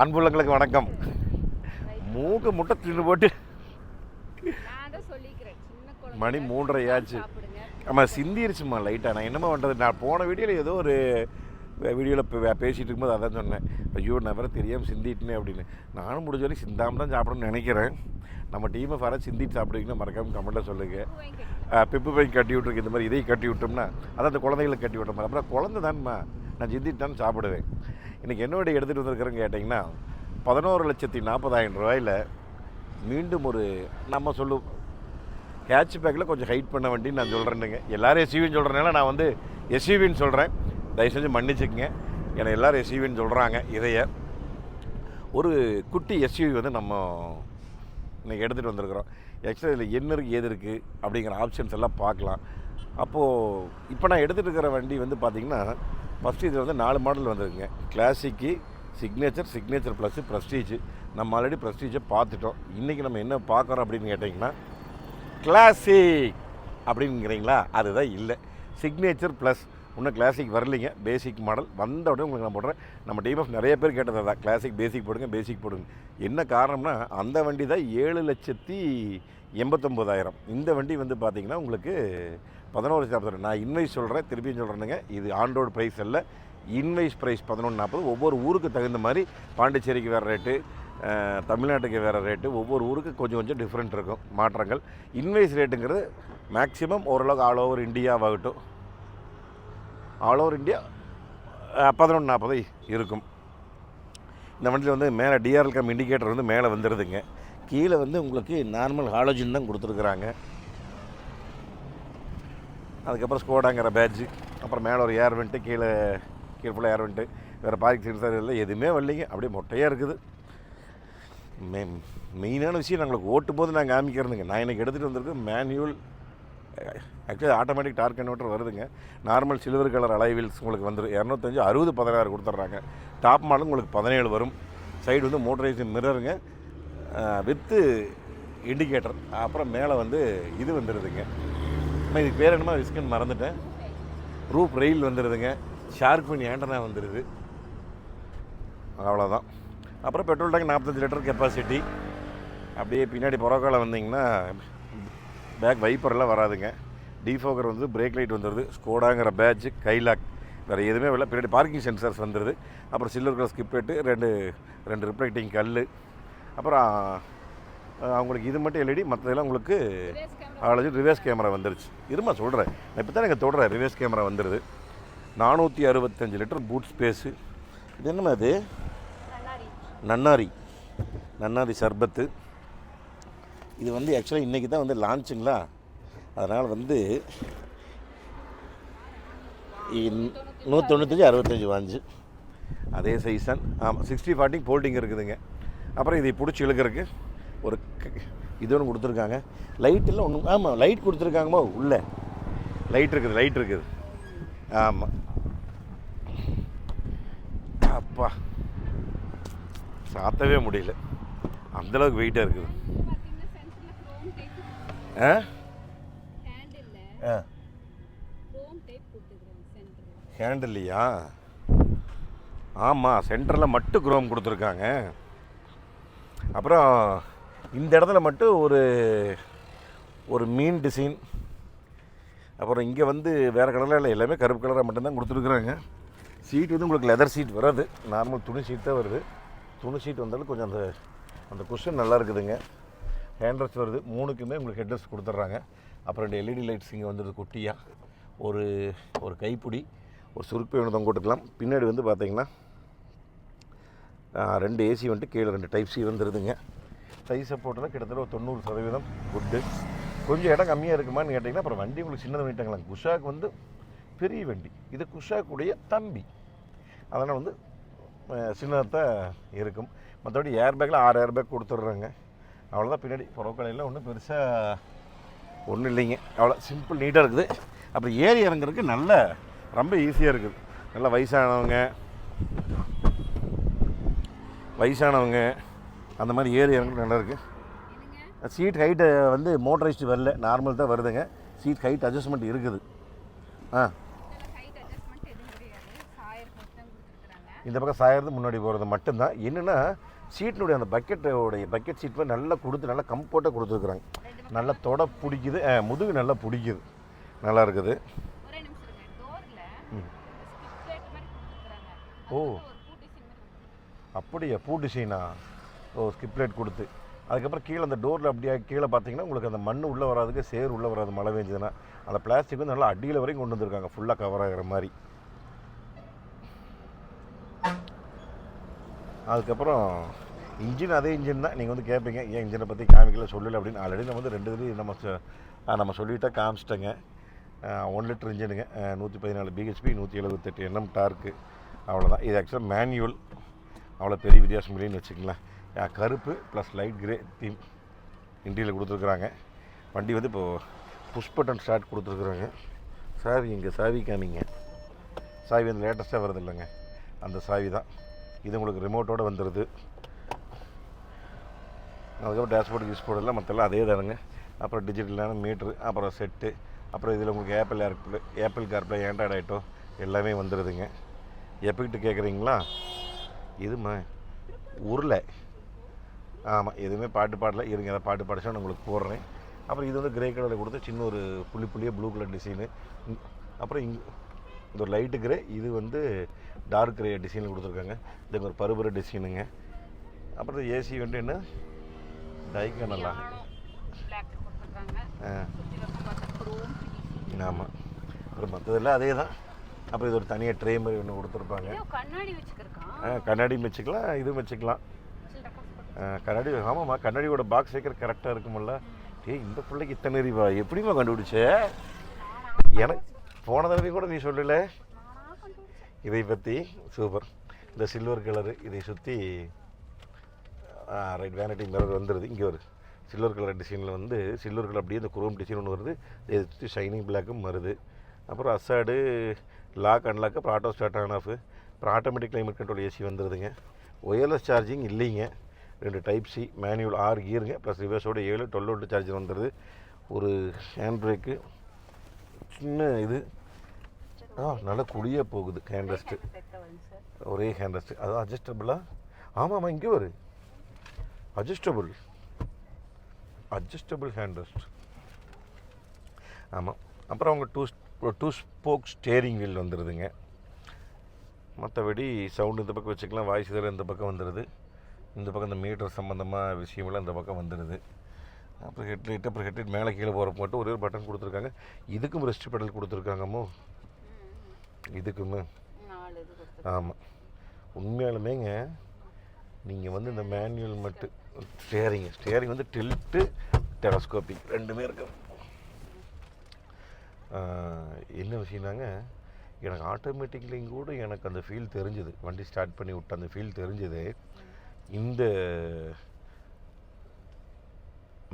அன்புள்ளங்களுக்கு வணக்கம். மூக்கு முட்டை தின்னு போட்டு மணி மூன்றரை ஆச்சு ஆமாம் சிந்திருச்சுமா லைட்டாக நான் என்னம்மா பண்ணுறது நான் போன வீடியோவில் ஏதோ ஒரு வீடியோவில் பேசிகிட்டு இருக்கும்போது அதான் சொன்னேன். ஐயோ நான் வேறு தெரியாமல் சிந்திட்டேனே அப்படின்னு. நானும் முடிஞ்ச வரைக்கும் சிந்தாமல் தான் சாப்பிடணும்னு நினைக்கிறேன். நம்ம டீமை வர சிந்திட்டு சாப்பிடுவீங்கன்னு மறக்காம கமெண்ட்டில் சொல்லுங்கள் பிப்பு பை கட்டி விட்ருக்கு இந்த மாதிரி இதை கட்டி விட்டோம்னா அதான் அந்த குழந்தைகளுக்கு கட்டி விட்ட மாதிரி அப்புறம் குழந்தை தான்மா. நான் சிந்திட்டு தான் சாப்பிடுவேன். இன்றைக்கி என்னோட எடுத்துகிட்டு வந்திருக்கிறேன்னு கேட்டிங்கன்னா பதினோரு லட்சத்தி நாற்பதாயிரம் ரூபாயில் மீண்டும் ஒரு நம்ம சொல்லு கேட்ச் பேக்கில் கொஞ்சம் ஹைட் பண்ண வண்டி நான் சொல்கிறேன்னுங்க எல்லாரும் எஸ்யூவின்னு சொல்கிறனால நான் வந்து எஸ்யூவின்னு சொல்கிறேன் தயவு செஞ்சு மன்னிச்சுக்கங்க. ஏன்னா எல்லோரும் எஸ்யூவின்னு சொல்கிறாங்க இதைய. ஒரு குட்டி எஸ்யூவி வந்து நம்ம இன்னைக்கு எடுத்துகிட்டு வந்திருக்கிறோம். ஆக்சுவலாக இதில் என்ன இருக்குது ஏது இருக்குது அப்படிங்கிற ஆப்ஷன்ஸ் எல்லாம் பார்க்கலாம். அப்போது இப்போ நான் எடுத்துகிட்டு இருக்கிற வண்டி வந்து பார்த்திங்கன்னா ஃபஸ்ட்டு இதில் வந்து நாலு மாடல் வந்திருக்குங்க. Classic signature signature plus prestige நம்ம ஆல்ரெடி ப்ரெஸ்டீஜை பார்த்துட்டோம் இன்றைக்கி நம்ம என்ன பார்க்குறோம் அப்படின்னு கேட்டிங்கன்னா கிளாசிக் அப்படிங்கிறீங்களா? அதுதான் இல்லை. சிக்னேச்சர் ப்ளஸ் இன்னும் கிளாசிக் வரலைங்க. பேசிக் மாடல் வந்த உடனே உங்களுக்கு நான் போடுறேன். நம்ம டீம் ஆஃப் நிறைய பேர் கேட்டது தான் கிளாசிக் பேசிக் போடுங்க பேசிக் போடுங்க. என்ன காரணம்னா அந்த வண்டி தான் ஏழு லட்சத்தி எண்பத்தொம்போதாயிரம். இந்த வண்டி வந்து பார்த்திங்கன்னா உங்களுக்கு பதினோரு லட்சத்தி நான் இன்வைஸ் சொல்கிறேன் திருப்பியும் சொல்கிறேனுங்க இது ஆண்டோடு ப்ரைஸ் அல்ல. இன்வைஸ் ப்ரைஸ் பதினொன்று நாற்பது. ஒவ்வொரு ஊருக்கு தகுந்த மாதிரி பாண்டிச்சேரிக்கு வேறு ரேட்டு தமிழ்நாட்டுக்கு வேறு ரேட்டு ஒவ்வொரு ஊருக்கு கொஞ்சம் கொஞ்சம் டிஃப்ரெண்ட் இருக்கும் மாற்றங்கள். இன்வைஸ் ரேட்டுங்கிறது மேக்ஸிமம் ஓரளவுக்கு ஆல் ஓவர் இந்தியாவாகட்டும் ஆல் ஓவர் இந்தியா பதினொன்று நாற்பது இருக்கும். இந்த வண்டியில் வந்து மேலே டிஆர்எல் கம் இண்டிகேட்டர் வந்து மேலே வந்துடுதுங்க கீழே வந்து உங்களுக்கு நார்மல் ஹாலோஜின் தான் கொடுத்துருக்குறாங்க. அதுக்கப்புறம் ஸ்கோடாங்கிற பேட்ஜு அப்புறம் மேலே ஒரு ஏர் வெண்ட்டு கீழே கீழே ஃபுல்லாக ஏர் வெண்ட்டு வேறு பார்க்கிங் சென்சார் இல்லை எதுவுமே வரலைங்க. அப்படியே மொட்டையாக இருக்குது. மெ மெயினான விஷயம் நாங்களுக்கு ஓட்டும் போது நாங்கள் காமிக்கிறதுங்க நான் எனக்கு எடுத்துகிட்டு வந்திருக்கேன் manual actually automatic torque converter வருதுங்க. Normal silver colour alloy wheels உங்களுக்கு வந்துடும் இரநூத்தஞ்சு அறுபது பதினாறு கொடுத்துட்றாங்க. டாப் மாடல் உங்களுக்கு பதினேழு வரும். சைடு வந்து மோட்டரைஸ் மிரருங்க வித்து இண்டிகேட்டர். அப்புறம் மேலே வந்து இது வந்துடுதுங்க இதுக்கு பேர் என்னமோ விஸ்கன் மறந்துட்டேன். ரூப் ரெயில் வந்துடுதுங்க ஷார்க் ஏண்டனா வந்துடுது அவ்வளோதான் அப்புறம் பெட்ரோல் டேங்க் நாற்பத்தஞ்சு லிட்டர் கெப்பாசிட்டி அப்படியே பின்னாடி புறக்கால வந்தீங்கன்னா பேக் வைப்பர்லாம் வராதுங்க. டிஃபோக்கர் வந்து பிரேக் லைட் வந்துடுது ஸ்கோடாங்கிற பேட்ச் கைலாக். வேறு எதுவுமே இல்லை பின்னாடி பார்க்கிங் சென்சர்ஸ் வந்துடுது அப்புறம் சில்வர் கலர் ஸ்கிப்பேட்டு ரெண்டு ரெண்டு ரிஃப்ளெக்டிங் கல் அப்புறம் அவங்களுக்கு இது மட்டும் எல்இடி மற்றதெல்லாம் உங்களுக்கு அவ்வளோ ரிவர்ஸ் கேமரா வந்துருச்சு. இருமா சொல்கிறேன் நான் இப்போ தான் எனக்கு தொடுறேன் ரிவர்ஸ் கேமரா வந்துடுது நானூற்றி அறுபத்தஞ்சு லிட்டர் பூட் ஸ்பேஸு இது என்னம்மா அது நன்னாரி. நன்னாரி. சர்பத்து. இது வந்து ஆக்சுவலாக இன்றைக்கி தான் வந்து லான்ச்சுங்களா அதனால் வந்து நூற்றி தொண்ணூத்தஞ்சு அறுபத்தஞ்சு வாஞ்சு. அதே சைஸ் தான் ஆமாம் சிக்ஸ்டி ஃபார்ட்டி ஃபோல்டிங் இருக்குதுங்க. அப்புறம் இதை பிடிச்சி இழுக்கிறதுக்கு ஒரு க- இது ஒன்று கொடுத்துருக்காங்க. லைட்டெல்லாம் ஒன்று ஆமாம் லைட் கொடுத்துருக்காங்கம்மா உள்ளே. லைட் இருக்குது லைட் இருக்குது. ஆமாம் அப்பா. சாத்தவே முடியல. அந்தளவுக்கு வெயிட்டாக இருக்குது. ஆ? ஹேண்டில் ஆ ஹேண்டில்லையா ஆமாம் சென்டரில் மட்டும் குரோம் கொடுத்துருக்காங்க. அப்புறம் இந்த இடத்துல மட்டும் ஒரு ஒரு மீன் டிசைன். அப்புறம் இங்கே வந்து வேறு கலரில் இல்லை எல்லாமே கருப்பு கலராக மட்டும்தான் கொடுத்துருக்குறாங்க. சீட் வந்து உங்களுக்கு லெதர் சீட் வராது. நார்மல் துணி சீட் தான் வருது. துணி சீட் வந்தாலும் கொஞ்சம் அந்த அந்த குஷன் நல்லா இருக்குதுங்க. ஹேண்ட்ரஸ் வருது. மூணுக்குமே உங்களுக்கு ஹெட்ரஸ் கொடுத்துட்றாங்க. அப்புறம் ரெண்டு எல்இடி லைட்ஸ் இங்கே வந்துடுது குட்டியாக ஒரு ஒரு கைப்பிடி ஒரு சுருக்கு ஒன்று தொங்க போட்டுக்கலாம். பின்னாடி வந்து பார்த்தீங்கன்னா ரெண்டு ஏசி வந்துட்டு கீழே ரெண்டு டைப் சி வந்துடுதுங்க சைஸ் சப்போர்ட்டில் கிட்டத்தட்ட ஒரு தொண்ணூறு சதவீதம் குட்டு கொஞ்சம் இடம் கம்மியாக இருக்குமான்னு கேட்டிங்கன்னா அப்புறம் வண்டி உங்களுக்கு சின்னது பண்ணிட்டாங்களாங்க குஷாக் வந்து பெரிய வண்டி. இது குஷாக்குடைய தம்பி. அதனால் வந்து சின்னதாக இருக்கும். மற்றபடி ஏர் பேக்கில் ஆறு ஏர் பேக் கொடுத்துட்றாங்க. அவ்வளோதான் பின்னாடி புறக்கலையில் ஒன்றும் பெருசாக ஒன்றும் இல்லைங்க. அவ்வளோ சிம்பிள் நீட்டாக இருக்குது. அப்புறம் ஏறி இறங்குறதுக்கு நல்ல ரொம்ப ஈஸியாக இருக்குது. நல்லா வயசானவங்க வயசானவங்க அந்த மாதிரி ஏறி இறங்குறது நல்லா இருக்குது என்னங்க? சீட் ஹைட்டு வந்து மோட்டரைஸ்டு வரல நார்மல் தான் வருதுங்க. சீட் ஹைட் அட்ஜஸ்ட்மெண்ட் இருக்குது. ஆ. இந்த பக்கம் சாயறது முன்னாடி போகிறது மட்டும்தான். என்னென்னா சீட்டினுடைய அந்த பக்கெட்டோடைய பக்கெட் சீட் நல்லா கொடுத்து நல்லா கம்ஃபர்ட்டாக கொடுத்துருக்குறாங்க. நல்லா தொட பிடிக்குது. முதுகு நல்லா பிடிக்குது. நல்லா இருக்குது. ஒரே அப்படியா பூ டிசைனா ஓ ஸ்கிப்லேட் கொடுத்து. அதுக்கப்புறம் கீழே அந்த டோரில் அப்படியே கீழே பார்த்தீங்கன்னா உங்களுக்கு அந்த மண் உள்ளே வராதுக்கு சேர் உள்ளே வராது மழை பெஞ்சதுன்னா. அந்த பிளாஸ்டிக் வந்து நல்லா அடியில் வரைக்கும் கொண்டு வந்திருக்காங்க. ஃபுல்லாக கவர் ஆகிற மாதிரி. அதுக்கப்புறம் இன்ஜின் அதே இன்ஜின் தான். நீங்கள் வந்து கேட்பீங்க ஏன் இன்ஜினை பற்றி காமிக்கல சொல்லலை? அப்படின்னு. ஆல்ரெடி நம்ம வந்து ரெண்டு இதுலேயும் நம்ம நம்ம சொல்லிட்டா காமிச்சிட்டேங்க. ஒன் லிட்டர் இன்ஜினுங்க நூற்றி பதினாலு பிஹெச்பி நூற்றி எழுபத்தெட்டு எண்ணம் டார்க்கு அவ்வளோதான் இது ஆக்சுவலாக மேனுவல் அவ்வளோ பெரிய வித்தியாசம் இல்லைன்னு வச்சுக்கலாம் கருப்பு ப்ளஸ் லைட் கிரே தீம் இண்டியில் கொடுத்துருக்குறாங்க. வண்டி வந்து இப்போது புஷ் பட்டன் ஸ்டார்ட் கொடுத்துருக்குறாங்க. சாவி இங்கே சாவி காமிங்க சாவி வந்து லேட்டஸ்ட்டாக வருது இல்லைங்க. அந்த சாவி தான். இது உங்களுக்கு ரிமோட்டோடு வந்துடுது அதுக்கப்புறம் டேஷ்போர்டு யூஸ் போர்டெல்லாம் மற்றெல்லாம் அதே தானுங்க. அப்புறம் டிஜிட்டலான மீட்ரு அப்புறம் செட்டு அப்புறம் இதில் உங்களுக்கு Apple AirPlay Apple CarPlay Android Auto எல்லாமே வந்துடுதுங்க எப்பக்கிட்ட கேட்குறீங்களா இதுமா உருளை. ஆமாம் எதுவுமே பாட்டு பாடல. இருங்க அதை பாட்டு பாடிச்சா நான் உங்களுக்கு போடுறேன். அப்புறம் இது வந்து கிரே கலரில் கொடுத்து சின்ன ஒரு புள்ளி புள்ளியாக ப்ளூ கலர் டிசைனு அப்புறம் இங் இந்த ஒரு லைட்டு கிரே இது வந்து டார்க் கிரே டிசைனில் கொடுத்துருக்காங்க. இது ஒரு பருபர டிசைனுங்க அப்புறம் ஏசி வந்து என்ன? கொடுத்துருக்காங்க. ஆ. ஆமாம் அப்புறம் மற்றதெல்லாம் அதே தான் அப்புறம் இது ஒரு தனியாக ட்ரே மாதிரி ஒன்று கொடுத்துருப்பாங்க. கண்ணாடி வச்சுக்கலாம் இதுவும் வச்சுக்கலாம். கண்ணாடி ஆமாம்மா கண்ணாடியோட பாக்ஸ் வைக்கிற கரெக்டாக இருக்குமில்ல. ஏய் இந்த பிள்ளைக்கு இத்தனை அறிவா? எப்படிம்மா கண்டுபிடிச்ச? எனக்கு போன தடவை கூட நீ சொல்லல. இதை பற்றி சூப்பர். இந்த சில்வர் கலரு இதை சுற்றி ரைட் வேனிட்டி மிரர் வந்துடுது இங்கே ஒரு சில்வர் கலர் டிசைனில் வந்து சில்வர் கலர் அப்படியே இந்த குரோம் டிசைன் ஒன்று வருது. இதை சுற்றி ஷைனிங் பிளாக்கும் வருது. அப்புறம் அசாடு லாக் அன்லாக் அப்புறம் ஆட்டோ ஸ்டார்ட் ஆன் ஆஃப் அப்புறம் ஆட்டோமேட்டிக் கிளைமேட் கண்ட்ரோல் ஏசி வந்துடுதுங்க ஒயர்லெஸ் சார்ஜிங் இல்லைங்க. ரெண்டு டைப் சி மேனுவல் ஆறு கீருங்க ப்ளஸ் ரிவர்ஸோட ஏழு டுவெல் வோல்ட் சார்ஜர் வந்துடுது ஒரு ஹேண்ட் பிரேக்கு சின்ன இது. ஆ நல்லா குழியாக போகுது. ஹேண்ட் ரெஸ்ட்டு ஒரே ஹேண்ட் ரெஸ்ட்டு அது அட்ஜஸ்டபுளா ஆமாம்மா இங்கே வரு. அட்ஜஸ்டபுள் அட்ஜஸ்டபுள் ஹேண்ட் ரெஸ்ட் ஆமாம் அப்புறம் அவங்க two two spoke steering wheel வந்துடுதுங்க மற்றபடி சவுண்டு இந்த பக்கம் வச்சுக்கலாம் வாய்ஸ் இதெல்லாம் இந்த பக்கம் வந்துடுது இந்த பக்கம் இந்த மீட்டர் சம்மந்தமாக விஷயமெல்லாம் இந்த பக்கம் வந்துடுது அப்புறம் ஹெட்லைட் அப்புறம் ஹெட்லைட் மேலே கீழே போகிற மட்டும் ஒரே ஒரு பட்டன் கொடுத்துருக்காங்க. இதுக்கும் ரெஸ்ட் பெடல் கொடுத்துருக்காங்கம்மோ இதுக்குமே. ஆமாம் உண்மையாலுமேங்க நீங்கள் வந்து இந்த மேனுவல் மட்டும் ஸ்டேரிங் ஸ்டேரிங் வந்து டில்ட்டு டெலஸ்கோபிக் ரெண்டுமே இருக்கு. ஆஹ், என்ன விஷயம்னாங்க எனக்கு ஆட்டோமேட்டிக்லேயும் கூட எனக்கு அந்த ஃபீல் தெரிஞ்சுது. வண்டி ஸ்டார்ட் பண்ணி விட்ட அந்த ஃபீல் தெரிஞ்சுது. இந்த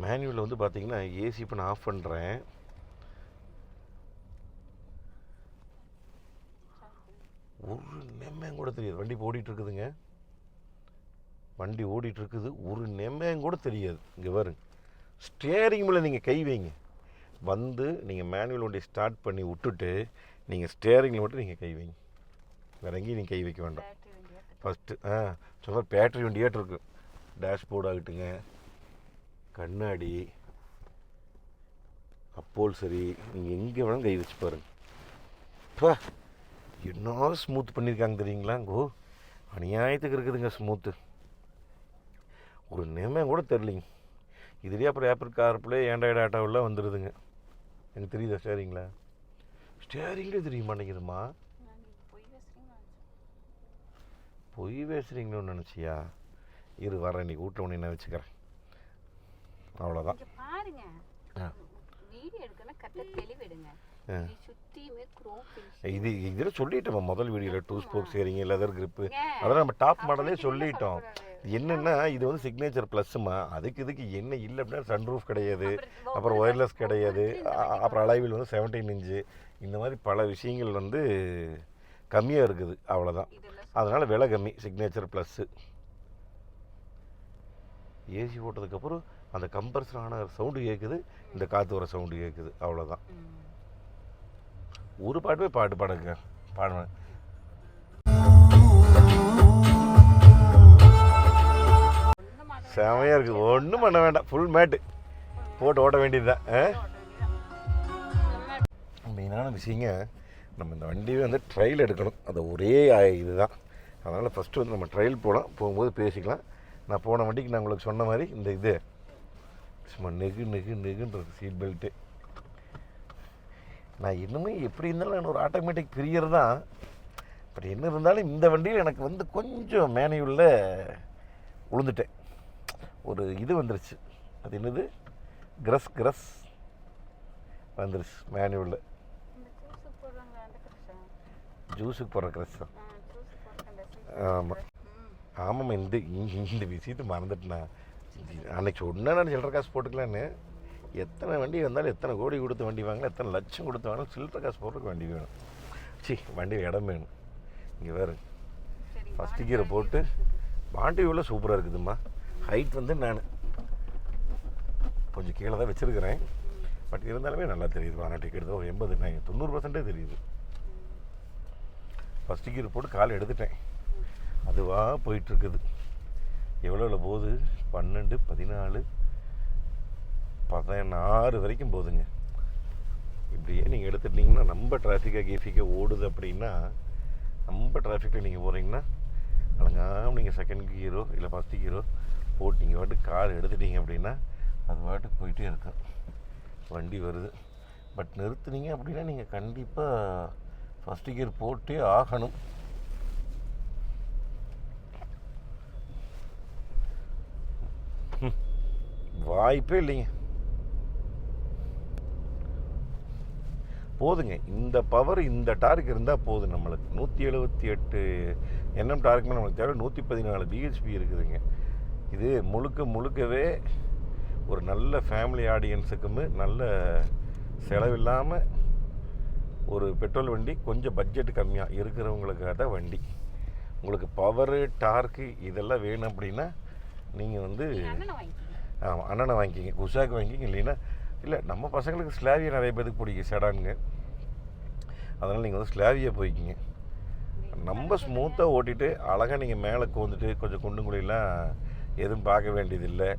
மேனுவலில் வந்து பார்த்தீங்கன்னா ஏசி இப்போ நான் ஆஃப் பண்ணுறேன் ஒரு நெம்மையும் கூட தெரியாது. வண்டி இப்போ இருக்குதுங்க வண்டி ஓடிட்டுருக்குது. ஒரு நெம்மையும் கூட தெரியாது. இங்கே பாருங்க. ஸ்டேரிங் மேலே நீங்கள் கை வைங்க. வந்து நீங்கள் மேனுவல் வண்டி ஸ்டார்ட் பண்ணி விட்டுட்டு நீங்கள் ஸ்டேரிங்கில் மட்டும் நீங்கள் கை வைங்க. வேற எங்கேயும் நீங்கள் கை வைக்க வேண்டாம். ஃபஸ்ட்டு ஆ சும்மா பேட்டரி வண்டியாட்டு இருக்கு டேஷ்போர்ட் ஆகட்டுங்க. கண்ணாடி அப்போல் சரி நீங்கள் எங்கே வேணாலும் கை வச்சு பாருங்க. பா என்ன ஸ்மூத் பண்ணியிருக்காங்க தெரியுங்களா? கோ அநியாயத்துக்கு இருக்குதுங்க ஸ்மூத்து ஒரு நியமம் கூட தெரிலிங்க இதுலேயே அப்புறம் ஆப்பிள் கார்ப்ளே ஆண்ட்ராய்டு ஆட்டோவெல்லாம் வந்துடுதுங்க எனக்கு தெரியுதா ஸ்டேரிங்களா ஸ்டேரிங்லேயே தெரிய மாட்டேங்குதுமா. பொய் பேசுகிறீங்களோன்னு நினச்சியா? இரு வரேன் இன்னைக்கு வீட்டில் ஒன்று என்ன வச்சுக்கிறேன். அவ்வளோதான் பாருங்க. இது இதில் சொல்லிட்டோம் முதல் வீடியோவில் டூ ஸ்போக் சரிங்க லெதர் grip. அதெல்லாம் நம்ம டாப் மாடலே சொல்லிட்டோம். என்னென்னா இது வந்து சிக்னேச்சர் ப்ளஸ்ஸுமா அதுக்கு இதுக்கு என்ன இல்லை அப்படின்னா சன் ரூஃப் கிடையாது. அப்புறம் ஒயர்லெஸ் கிடையாது. அப்புறம் அலைவில் வந்து செவன்டீன் இன்ச்சு இந்த மாதிரி பல விஷயங்கள் வந்து கம்மியாக இருக்குது. அவ்வளோதான் அதனால் விலை கம்மி. சிக்னேச்சர் ப்ளஸ்ஸு ஏசி போட்டதுக்கப்புறம் அந்த கம்ப்ரஸர் ஆன சவுண்டு கேட்குது இந்த காற்று வர சவுண்டு கேட்குது அவ்வளோதான். ஒரு பாட்டுமே பாட்டு பாடுங்க. பாடுவேன் செமையாக இருக்குது ஒன்றும் பண்ண வேண்டாம். ஃபுல் மேட்டு போட்டு ஓட்ட வேண்டியது தான் மெயினான விஷயங்க நம்ம இந்த வண்டியை வந்து ட்ரையல் எடுக்கணும். அது ஒரே இது தான் அதனால் ஃபஸ்ட்டு வந்து நம்ம ட்ரையல் போகலாம் போகும்போது பேசிக்கலாம். நான் போன வண்டிக்கு நான் உங்களுக்கு சொன்ன மாதிரி இந்த இது. சும்மா நெகு நெகு நெகுன்றது சீட் பெல்ட்டு நான் இன்னுமே எப்படி இருந்தாலும் நான் ஒரு ஆட்டோமேட்டிக் பிரியர் தான். பட் என்ன இருந்தாலும் இந்த வண்டியில் எனக்கு வந்து கொஞ்சம் மேனையுள்ள உளுந்துட்டேன். ஒரு இது வந்துருச்சு. அது என்னது? கிரஸ் கிரஸ் வந்துருச்சு மேனுவலில் ஜூஸுக்கு போடுற கிரஸ் தான் ஆமாம் ம். ஆமாம்மா இந்த இந்த- விஷயத்தை மறந்துட்டேண்ணா அன்னைக்கு சொன்னா நான் சில்லற காசு போட்டுக்கலான்னு. எத்தனை வண்டி வந்தாலும் எத்தனை கோடி கொடுத்து வண்டி வாங்கலாம் எத்தனை லட்சம் கொடுத்து வாங்கலாம் சில்லற காசு போடுறதுக்கு வண்டி வேணும். சி வண்டியில் இடம் வேணும். இங்கே வேறு. ஃபஸ்ட்டு கீரை போட்டு பாண்டி உள்ள சூப்பராக இருக்குதும்மா. ஹைட் வந்து நான் கொஞ்சம் கீழே தான் வச்சுருக்கிறேன். பட் இருந்தாலுமே நல்லா தெரியுது. வானாட்டி டிக்கெட் ஒரு எண்பது நான் தொண்ணூறு பர்சன்டே தெரியுது. ஃபஸ்ட் கீர் போட்டு கால் எடுத்துட்டேன். அதுவாக போயிட்டுருக்குது. எவ்வளோ போகுது? பன்னெண்டு பதினாலு பதினாறு வரைக்கும் போதுங்க இப்படியே நீங்கள் எடுத்துட்டிங்கன்னா நம்ம டிராஃபிக்காக கீஃபிக்காக ஓடுது அப்படின்னா நம்ம டிராஃபிக்கில் நீங்கள் போகிறீங்கன்னா அழகாம நீங்கள் செகண்ட் கீரோ இல்லை ஃபஸ்ட் கீரோ போட்டு நீங்கள் பாட்டு கார் எடுத்துட்டீங்க அப்படின்னா அது பாட்டுக்கு போயிட்டே இருக்கும் வண்டி வருது. பட் நிறுத்துனீங்க அப்படின்னா நீங்கள் கண்டிப்பாக ஃபஸ்ட்டு கியர் போட்டே ஆகணும். ம். வாய்ப்பே இல்லைங்க. போதுங்க. இந்த பவர் இந்த டார்க் இருந்தால் போதும் நம்மளுக்கு. நூற்றி எழுபத்தி எட்டு என்எம் டார்க்குமே நம்மளுக்கு தேவை நூற்றி பதினாலு பிஹெச்பி இருக்குதுங்க. இது முழுக்க முழுக்கவே ஒரு நல்ல ஃபேமிலி ஆடியன்ஸுக்குமே நல்ல செலவில்லாமல் ஒரு பெட்ரோல் வண்டி கொஞ்சம் பட்ஜெட் கம்மியாக இருக்கிறவங்களுக்காக தான் வண்டி. உங்களுக்கு பவரு டார்க்கு இதெல்லாம் வேணும் அப்படின்னா நீங்கள் வந்து ஆமாம் அண்ணனை வாங்கிக்கிங்க. குஷாக்கு வாங்கிக்கிங்க. இல்லைன்னா இல்லை நம்ம பசங்களுக்கு ஸ்லாவியா நிறைய பேருக்கு பிடிக்கும் செடானுங்க அதனால் நீங்கள் வந்து ஸ்லாவியா போய்க்கிங்க. நம்ம ஸ்மூத்தாக ஓட்டிட்டு அழகாக நீங்கள் மேலே கோந்துட்டு கொஞ்சம் குண்டு குழியெல்லாம் எதுவும் பார்க்க வேண்டியதில்லை.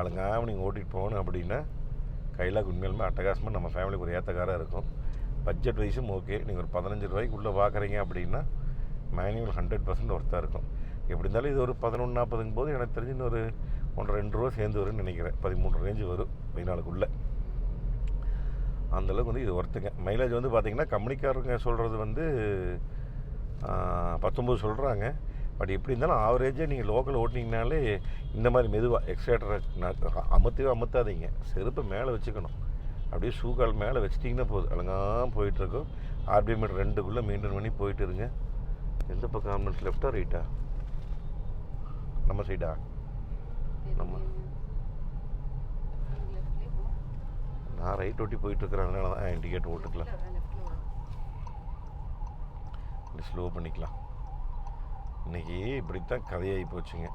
அழகாம நீங்கள் ஓட்டிகிட்டு போகணும் அப்படின்னா கைலாக் உண்மையிலுமே அட்டகாசமாக நம்ம ஃபேமிலிக்கு ஒரு ஏற்றக்காராக இருக்கும். பட்ஜெட் வைஸும் ஓகே நீங்கள் ஒரு பதினஞ்சு ரூபாய்க்குள்ளே பார்க்குறீங்க அப்படின்னா மேனுவல் ஹண்ட்ரட் பர்சன்ட் ஒர்த்தாக இருக்கும். எப்படி இருந்தாலும் இது ஒரு பதினொன்று நாற்பதுங்க போது எனக்கு தெரிஞ்சு இன்னொரு ஒன்றரை ரெண்டு ரூபா சேர்ந்து வரும்னு நினைக்கிறேன். பதிமூணு ரேஞ்சு வரும் பதினாலுக்குள்ளே அந்தளவுக்கு வந்து இது ஒர்த்துங்க மைலேஜ் வந்து பார்த்திங்கன்னா கம்பெனிக்காரங்க சொல்கிறது வந்து பத்தொம்பது சொல்கிறாங்க பட் எப்படி இருந்தாலும் ஆவரேஜாக நீங்கள் லோக்கல் ஓட்டினீங்கனாலே இந்த மாதிரி மெதுவாக எக்ஸேட்டரை அமுத்தவே அமுத்தாதீங்க செருப்பை மேலே வச்சுக்கணும். அப்படியே ஷூ கால் மேலே வச்சிட்டிங்கன்னா போதும். அழகாக போயிட்டுருக்கும். ஆர்பிஎம் மீட்டர் ரெண்டுக்குள்ளே மெயின்டைன் பண்ணி போயிட்டு இருங்க. எந்த பக்கம் ஆம்புலன்ஸ் லெஃப்டா ரைட்டா நம்ம சைடா நம்ம. நான் ரைட் ஒட்டி போயிட்டுருக்கிறேன் அதனால தான் இண்டிகேட் ஓட்டுக்கலாம் ஸ்லோ பண்ணிக்கலாம். இன்னைக்கு இப்படித்தான் கதையாகி போச்சுங்க.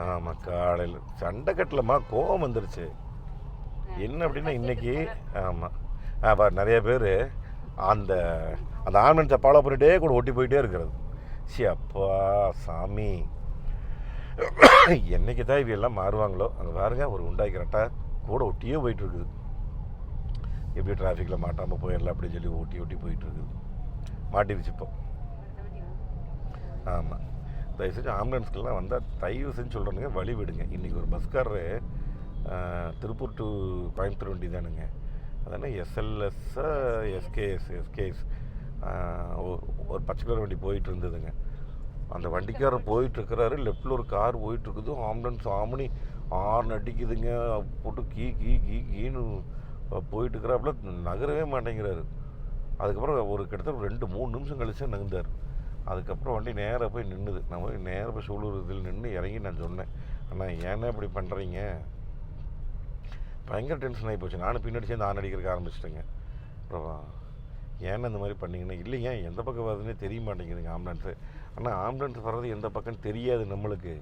ஆமாம் காலையில் சண்டை கட்டலம்மா கோபம் வந்துருச்சு. என்ன அப்படின்னா இன்னைக்கு ஆமாம் ஆ பாரு நிறைய பேர் அந்த அந்த ஆம்புலன்ஸை ஃபாலோ பண்ணிட்டே கூட ஓட்டி போயிட்டே இருக்கிறது. சி அப்பா சாமி. என்னைக்கு தான் இவையெல்லாம் மாறுவாங்களோ அங்கே பாருங்க ஒரு உண்டாய் கரெக்டாக கூட ஒட்டியே போயிட்டுருக்குது. எப்படி டிராஃபிக்கில் மாட்டாமல் போயிடலாம் அப்படின்னு சொல்லி ஓட்டி ஓட்டி போயிட்டு இருக்குது மாட்டிருச்சு இப்போ. ஆமாம் தயவு செஞ்சு ஆம்புலன்ஸ்க்கெல்லாம் வந்தால் தயவு செஞ்சு சொல்கிறேனுங்க வழி விடுங்க. இன்றைக்கி ஒரு பஸ்காரரு திருப்பூர் டு கோயம்புத்தூர் வண்டி தானுங்க. அதானே எஸ்எல்எஸ் எஸ்கேஎஸ் எஸ்கேஎஸ் ஒரு பச்சை கலர் வண்டி போயிட்டு இருந்ததுங்க அந்த வண்டிக்காரர் போயிட்டுருக்கிறாரு லெஃப்டில் ஒரு கார் போயிட்டுருக்குது ஆம்புலன்ஸ் ஆம்னி ஆர்ன் அடிக்குதுங்க போட்டு கீ கீ கீ கீன்னு போயிட்டுருக்கிறாப்புல நகரவே மாட்டேங்கிறாரு. அதுக்கப்புறம் ஒரு கிட்டத்தட்ட ரெண்டு மூணு நிமிஷம் கழிச்சு நகர்ந்தார். அதுக்கப்புறம் வண்டி நேராக போய் நின்றுது நான் போய் நேராக போய் சூலூர் நின்று இறங்கி நான் சொன்னேன் அண்ணா ஏன்னா இப்படி பண்ணுறீங்க பயங்கர டென்ஷன் ஆகி போச்சு. நானும் பின்னாடி சேர்ந்து ஆன் அடிக்கிறதுக்கு ஆரம்பிச்சிட்டேங்க. அப்புறம் ஏன்னா இந்த மாதிரி பண்ணிங்கன்னா? இல்லைங்க எந்த பக்கம் வருதுன்னே தெரிய மாட்டேங்குதுங்க ஆம்புலன்ஸு ஆனால் ஆம்புலன்ஸ் வர்றது எந்த பக்கம் தெரியாது நம்மளுக்கு.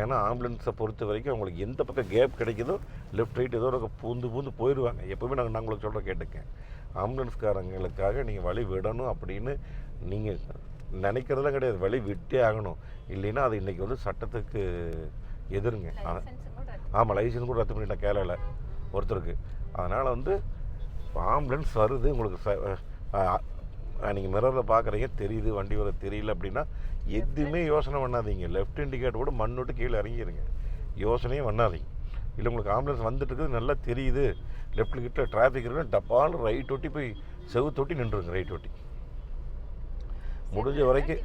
ஏன்னா ஆம்புலன்ஸை பொறுத்த வரைக்கும் அவங்களுக்கு எந்த பக்கம் கேப் கிடைக்குதோ லெஃப்ட் ரைட் ஏதோ ஒரு பூந்து பூந்து போயிடுவாங்க எப்போவுமே நாங்கள் நான் சொல்கிற கேட்டுக்கேன் ஆம்புலன்ஸ்காரங்களுக்காக நீங்கள் வழி விடணும் அப்படின்னு நீங்கள் நினைக்கிறதெல்லாம் கிடையாது. வழி விட்டே ஆகணும். இல்லைன்னா அது இன்றைக்கி வந்து சட்டத்துக்கு எதிருங்க. ஆமாம் லைசன்ஸ் கூட ரத்து பண்ணிட்டேன் கேரளாவில் ஒருத்தருக்கு. அதனால் வந்து ஆம்புலன்ஸ் வருது. உங்களுக்கு நீங்கள் மிரரில் பார்க்குறீங்க தெரியுது. வண்டி வர தெரியல அப்படின்னா எதுவுமே யோசனை பண்ணாதீங்க. லெஃப்ட் இண்டிகேட்டர் கூட மண் விட்டு கீழே இறங்கிடுங்க யோசனையே பண்ணாதீங்க. இல்லை உங்களுக்கு ஆம்புலன்ஸ் வந்துட்டு இருக்குது நல்லா தெரியுது. லெஃப்ட் கிட்ட டிராஃபிக் இருக்குன்னு டப்பால் ரைட் ஒட்டி போய் செவுத்து ஒட்டி நின்றுங்க ரைட் ஒட்டி. முடிஞ்ச வரைக்கும்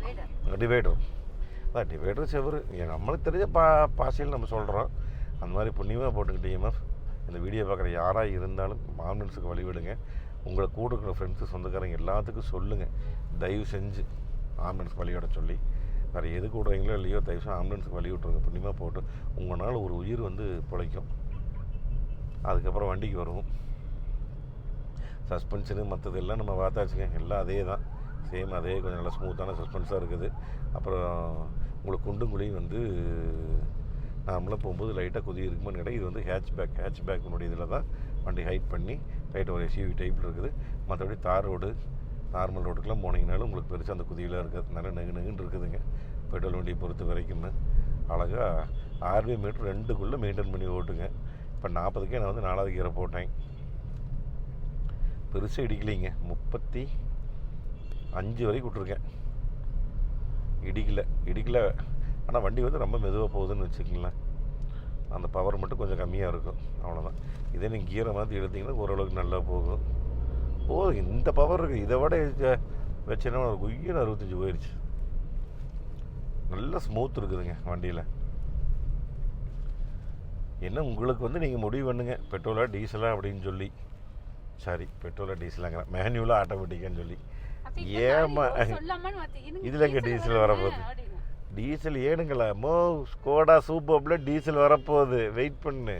டிவைடர் அதான் டிவைடர் செவரு நம்மளுக்கு தெரிஞ்ச பா பாசையில் நம்ம சொல்கிறோம் அந்த மாதிரி புண்ணியமாக போட்டுக்கிட்டு EMF இந்த வீடியோ பார்க்குற யாராக இருந்தாலும் ஆம்புலன்ஸுக்கு வழிவிடுங்க. உங்களை கூட இருக்கிற ஃப்ரெண்ட்ஸு சொந்தக்காரங்க எல்லாத்துக்கும் சொல்லுங்கள் தயவு செஞ்சு ஆம்புலன்ஸ் வழிவிட சொல்லி. வேறு எதுக்கு விடுறீங்களோ இல்லையோ தயவு செஞ்சு ஆம்புலன்ஸுக்கு வழி விட்ருங்க புண்ணியமாக போட்டு உங்களால் ஒரு உயிர் வந்து பிழைக்கும். அதுக்கப்புறம் வண்டிக்கு வருவோம். சஸ்பென்ஷனு மற்றது எல்லாம் நம்ம பார்த்தாச்சுங்க. எல்லாம் அதே தான் சேம் அதே கொஞ்சம் நல்லா ஸ்மூத்தான சஸ்பென்ஸாக இருக்குது. அப்புறம் உங்களுக்கு குண்டும் குழியும் வந்து நார்மலாக போகும்போது லைட்டாக குதி இருக்குமான்னு கேட்டால் இது வந்து ஹேட்ச் பேக் ஹேட்ச் பேக்கினுடைய இதில் தான் வண்டி ஹைட் பண்ணி லைட்டாக ஒரு எஸ்யூவி டைப்பில் இருக்குது. மற்றபடி தார் ரோடு நார்மல் ரோடுக்கெலாம் போனீங்கனாலும் உங்களுக்கு பெருசாக அந்த குதியெல்லாம் இருக்காது நல்லா நெகு நெகுன்னு இருக்குதுங்க. பெட்ரோல் வண்டியை பொறுத்த வரைக்கும். அழகாக ஆர்வி மீட்டர் ரெண்டுக்குள்ளே மெயின்டைன் பண்ணி ஓட்டுங்க. இப்போ நாற்பதுக்கே நான் வந்து நாலாவது கீரை போட்டேன். பெருசாக இடிக்கலைங்க. முப்பத்தி அஞ்சு வரைக்கும் விட்ருக்கேன் இடிக்கல இடிக்கல. ஆனால் வண்டி வந்து ரொம்ப மெதுவாக போகுதுன்னு வச்சுக்கங்களேன். அந்த பவர் மட்டும் கொஞ்சம் கம்மியாக இருக்கும். அவ்வளோதான் இதே நீங்கள் கீரை மாற்றி எடுத்தீங்கன்னா ஓரளவுக்கு நல்லா போகும். போதும். இந்த பவர் இருக்குது இதை விட வச்சேன்னா ஒரு குய்யன்னு அறுபத்தஞ்சி போயிடுச்சு நல்ல ஸ்மூத் இருக்குதுங்க வண்டியில். என்ன உங்களுக்கு வந்து நீங்கள் முடிவு பண்ணுங்க. பெட்ரோலா டீசலா அப்படின்னு சொல்லி. சாரி பெட்ரோலா டீசலாங்கிறேன். மேனுவலாக ஆட்டோமேட்டிக்கான்னு சொல்லி. ஏம்மா இதுல எங்க டீசல் வரப்போகுது? டீசல் ஏனுங்களா மோ ஸ்கோடா சூப்பர்ல டீசல் வரப்போகுது. வெயிட் பண்ணு.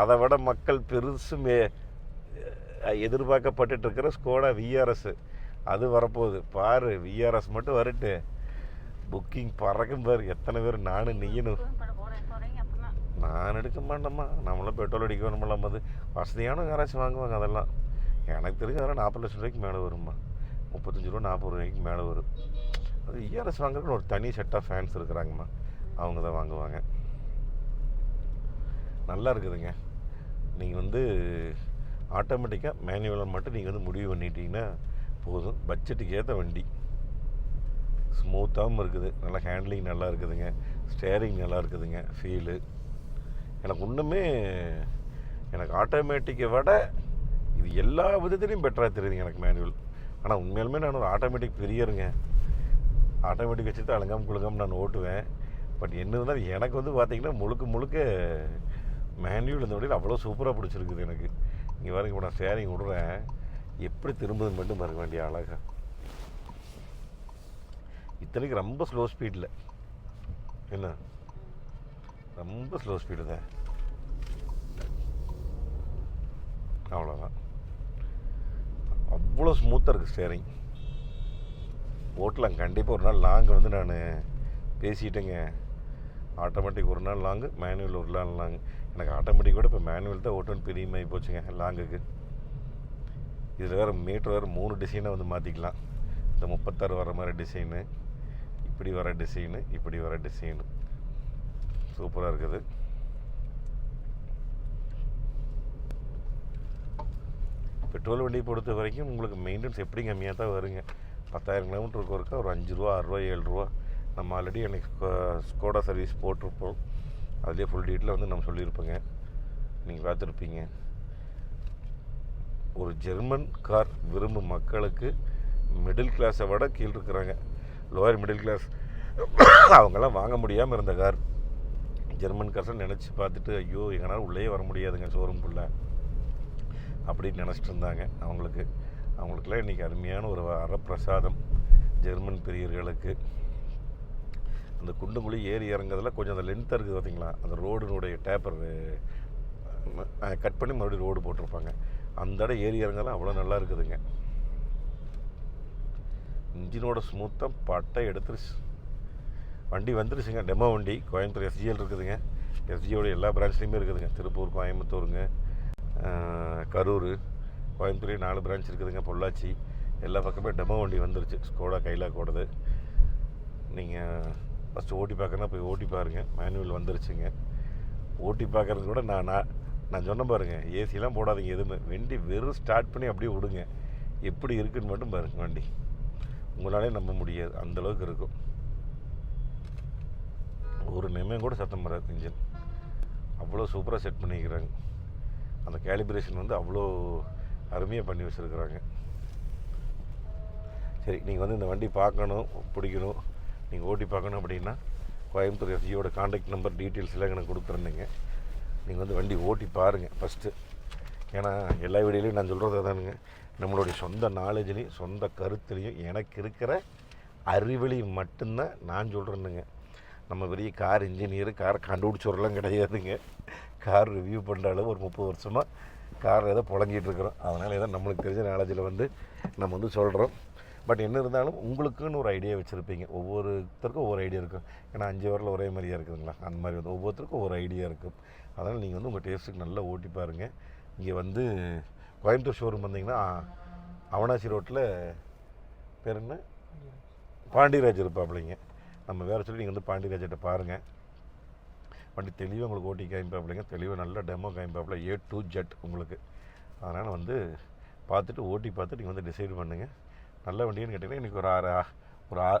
அதை விட மக்கள் பெருசு மே எதிர்பார்க்கப்பட்டுட்டு இருக்கிற ஸ்கோடா விஆர்எஸ் அது வரப்போகுது. பாரு விஆர்எஸ் மட்டும் வரட்டு. புக்கிங் பறக்கும் பாரு. எத்தனை பேர்? நானும் நீயணும் நான் எடுக்க மாட்டேம்மா. நம்மளும் பெட்ரோல் அடிக்க வேணுமெல்லாம் போது வசதியான யாராச்சும் வாங்குவாங்க அதெல்லாம். எனக்கு தெரிஞ்ச அதெல்லாம் நாற்பது லட்சம் ரூபாய்க்கு மேலே வரும்மா. முப்பத்தஞ்சு ரூபா நாற்பது ரூபாய்க்கு மேலே வரும். அது இஆர்எஸ் வாங்குறதுக்கு ஒரு தனி செட் ஆஃப் ஃபேன்ஸ் இருக்கிறாங்கம்மா. அவங்க தான் வாங்குவாங்க. நல்லா இருக்குதுங்க. நீங்கள் வந்து ஆட்டோமேட்டிக்காக மேனுவலாக மட்டும் நீங்கள் வந்து முடிவு பண்ணிட்டீங்கன்னா போதும். பட்ஜெட்டுக்கு ஏற்ற வண்டி. ஸ்மூத்தாகவும் இருக்குது. நல்லா ஹேண்ட்லிங் நல்லா இருக்குதுங்க. ஸ்டேரிங் நல்லா இருக்குதுங்க. ஃபீலு எனக்கு ஒன்றுமே எனக்கு ஆட்டோமேட்டிக்கை விட இது எல்லா விதத்துலேயும் பெட்டராக தெரியுதுங்க எனக்கு மேனுவல் ஆனால் உண்மையிலுமே நான் ஒரு ஆட்டோமேட்டிக் பெரியருங்க ஆட்டோமேட்டிக் வச்சுட்டு அலங்காம குழுங்காமல் நான் ஓட்டுவேன். பட் என்ன இருந்தாலும் எனக்கு வந்து பார்த்திங்கன்னா முழுக்க முழுக்க மேன்யூல் இந்த வழியில் அவ்வளோ சூப்பராக பிடிச்சிருக்குது எனக்கு. இங்கே வரைக்கும் இப்போ நான் ஸ்டேரிங் விடுறேன். எப்படி திரும்புதுன்னு மட்டும் பாருங்க வேண்டிய அழகா. இத்தனைக்கு ரொம்ப ஸ்லோ ஸ்பீடில் என்ன? ரொம்ப ஸ்லோ ஸ்பீடு தான். அவ்வளோதான் அவ்வளோ ஸ்மூத்தாக இருக்குது ஸ்டேரிங் ஓட்டலாம். கண்டிப்பாக ஒரு நாள் லாங் வந்து நான் பேசிட்டேங்க. ஆட்டோமேட்டிக் ஒரு நாள் லாங்கு மேனுவல் ஒரு நாள் லாங் எனக்கு ஆட்டோமேட்டிக் கூட இப்போ மேனுவல் தான் ஓட்டுன்னு பிரியமாகி போச்சுங்க லாங்குக்கு இதில் வேறு மீட்டர் வேறு மூணு டிசைனை வந்து மாற்றிக்கலாம் இந்த முப்பத்தாறு வர மாதிரி டிசைனு இப்படி வர டிசைனு இப்படி வர டிசைனு சூப்பராக இருக்குது. பெட்ரோல் வண்டியை பொறுத்த வரைக்கும் உங்களுக்கு மெயின்டெனன்ஸ் எப்படி கம்மியாக தான் வருங்க. பத்தாயிரம் கிலோமீட்டருக்கு ஒருக்கா ஒரு அஞ்சு ரூபா ஆறுரூவா ஏழு ரூபா. நம்ம ஆல்ரெடி எனக்கு ஸ்கோடா சர்வீஸ் போட்டிருப்போம். அதுலேயே ஃபுல் டீட்டெயில் வந்து நம்ம சொல்லியிருப்போங்க. நீங்கள் பார்த்துருப்பீங்க. ஒரு ஜெர்மன் கார் விரும்பும் மக்களுக்கு மிடில் கிளாஸை விட கீழ் இருக்கிறாங்க. லோயர் மிடில் கிளாஸ் அவங்கெல்லாம் வாங்க முடியாமல் இருந்த கார் ஜெர்மன் கார்ஸை நினச்சி பார்த்துட்டு ஐயோ எங்களால் உள்ளே வர முடியாதுங்க ஷோரூம்குள்ளே அப்படின்னு நினச்சிட்டு இருந்தாங்க. அவங்களுக்கு அவங்களுக்குலாம் இன்றைக்கி அருமையான ஒரு வரப்பிரசாதம் ஜெர்மன் பிரியர்களுக்கு. அந்த குண்டுங்குழி ஏறி இறங்குறதுல கொஞ்சம் அந்த லென்த்தாக இருக்குது பார்த்தீங்களா அந்த ரோடுனுடைய டேப்பர் கட் பண்ணி மறுபடியும் ரோடு போட்டிருப்பாங்க. அந்த இடம் ஏறி இறங்கலாம் அவ்வளோ நல்லா இருக்குதுங்க. இன்ஜினோட ஸ்மூத்தாக பட்டை எடுத்துருச்சு. வண்டி வந்துருச்சுங்க. டெமோ வண்டி. கோயம்புத்தூர் எஸ்ஜிஎல் இருக்குதுங்க. எஸ்ஜியோட எல்லா பிரான்ச்லேயுமே இருக்குதுங்க. திருப்பூர் கோயம்புத்தூருங்க. கரூர் கோயம்புத்தூர்லேயும் நாலு பிரான்ச் இருக்குதுங்க பொள்ளாச்சி. எல்லா பக்கமே டெமோ வண்டி வந்துருச்சு. ஸ்கோடா கையில் கூடது நீங்கள் ஃபஸ்ட்டு ஓட்டி பார்க்கணும் போய் ஓட்டி பாருங்கள் மேனுவல் வந்துருச்சுங்க. ஓட்டி பார்க்கறது கூட நான் நான் நான் சொன்ன பாருங்கள் ஏசிலாம் போடாதீங்க எதுவுமே. வண்டி வெறும் ஸ்டார்ட் பண்ணி அப்படியே விடுங்க. எப்படி இருக்குன்னு மட்டும் பாருங்கள் வண்டி. உங்களாலே நம்ப முடியாது. அந்த அளவுக்கு இருக்கும். ஒரு நிமிடம் கூட சத்தம் வராது இன்ஜின் அவ்வளோ சூப்பராக செட் பண்ணிக்கிறாங்க. அந்த கேலிப்ரேஷன் வந்து அவ்வளோ அருமையாக பண்ணி வச்சுருக்குறாங்க. சரி நீங்கள் வந்து இந்த வண்டி பார்க்கணும் பிடிக்கணும் நீங்கள் ஓட்டி பார்க்கணும் அப்படின்னா கோயம்புத்தூர் எஃப்ஜியோட காண்டாக்ட் நம்பர் டீட்டெயில்ஸ் எல்லாம் எனக்கு கொடுத்துருந்தீங்க. நீங்கள் வந்து வண்டி ஓட்டி பாருங்கள் ஃபஸ்ட்டு ஏன்னா எல்லா வீடியோலையும் நான் சொல்கிறது தானுங்க நம்மளுடைய சொந்த நாலேஜ்லேயும் சொந்த கருத்துலேயும் எனக்கு இருக்கிற அறிவிலையும் மட்டும்தான் நான் சொல்கிறேனுங்க நம்ம பெரிய கார் இன்ஜினியர் கார் கண்டுபிடிச்சவரெல்லாம் கிடையாதுங்க. கார் ரிவ்யூ பண்ணுற அளவு ஒரு முப்பது வருஷமாக கார் ஏதோ புழங்கிட்டு இருக்கிறோம். அதனால் ஏதோ நம்மளுக்கு தெரிஞ்ச நாலேஜில் வந்து நம்ம வந்து சொல்கிறோம் பட் என்ன இருந்தாலும் உங்களுக்குன்னு ஒரு ஐடியா வச்சுருப்பீங்க. ஒவ்வொருத்தருக்கும் ஒவ்வொரு ஐடியா இருக்கும். ஏன்னா அஞ்சு வரல ஒரே மாதிரியா இருக்குதுங்களா? அந்த மாதிரி வந்து ஒவ்வொருத்தருக்கும் ஒவ்வொரு ஐடியா இருக்கும். அதனால் நீங்கள் வந்து உங்கள் டேஸ்ட்டுக்கு நல்லா ஓட்டி பாருங்கள் இங்கே வந்து கோயம்புத்தூர் ஷோரூம் வந்தீங்கன்னா அவனாசி ரோட்டில் பேர் என்ன? பாண்டியராஜ். இருப்பாப்பிள்ளைங்க நம்ம வேறு சொல்லி நீங்கள் வந்து பாண்டியராஜர்கிட்ட பாருங்கள் வண்டி தெளிவாக உங்களுக்கு ஓட்டி காமிப்பாப்பிள்ளைங்க தெளிவாக நல்ல டெமோ காமிப்பாப்பில் ஏ டு ஜெட் உங்களுக்கு. அதனால் வந்து பார்த்துட்டு ஓட்டி பார்த்துட்டு நீங்கள் வந்து டிசைட் பண்ணுங்கள் நல்ல வண்டின்னு கேட்டிங்கன்னா இன்றைக்கி ஒரு ஆறு ஒரு ஆ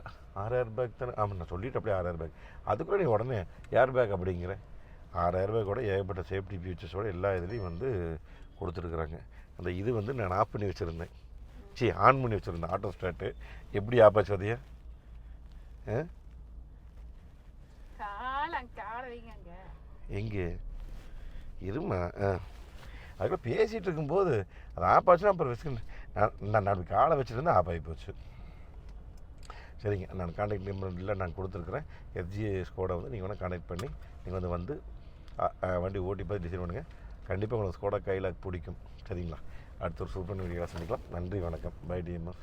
ஆறாயிரம் பேக் தானே? ஆமாம் நான் சொல்லிட்டு அப்படியே ஆறாயிரம் பேக் அதுக்குள்ள நீ உடனே ஏர் பேக் அப்படிங்கிற. ஆறாயிரம் பேக் கூட ஏகப்பட்ட சேஃப்டி ஃபியூச்சர்ஸோட எல்லா இதுலேயும் வந்து கொடுத்துருக்குறாங்க. அந்த இது வந்து நான் ஆஃப் பண்ணி வச்சுருந்தேன். சி ஆன் பண்ணி வச்சுருந்தேன். ஆட்டோ ஸ்டார்ட்டு எப்படி ஆப்பாச்சு அதையா ஆ காலம் கால வைங்க அங்க எங்கே? இருமா ஆ. அதுக்குள்ள பேசிகிட்டு இருக்கும்போது அது ஆஃப் ஆச்சுன்னா அப்புறம் விஸ்கு நான் நான் காலை வச்சுருந்தேன் ஆஃப் ஆகி போச்சு. சரிங்க நான் காண்டாக்ட் நம்பர் இல்லை நான் கொடுத்துருக்குறேன். எஃப்ஜி ஸ்கோடை வந்து நீங்கள் வேணால் காண்டாக்ட் பண்ணி நீங்கள் வந்து வந்து வண்டி ஓட்டி பார்த்து டிசைன் பண்ணுங்கள் கண்டிப்பாக உங்களுக்கு ஸ்கோடா கையில் பிடிக்கும். சரிங்களா? அடுத்த ஒரு சூப்பர் வீடியோ சந்திக்கலாம். நன்றி வணக்கம். By TMS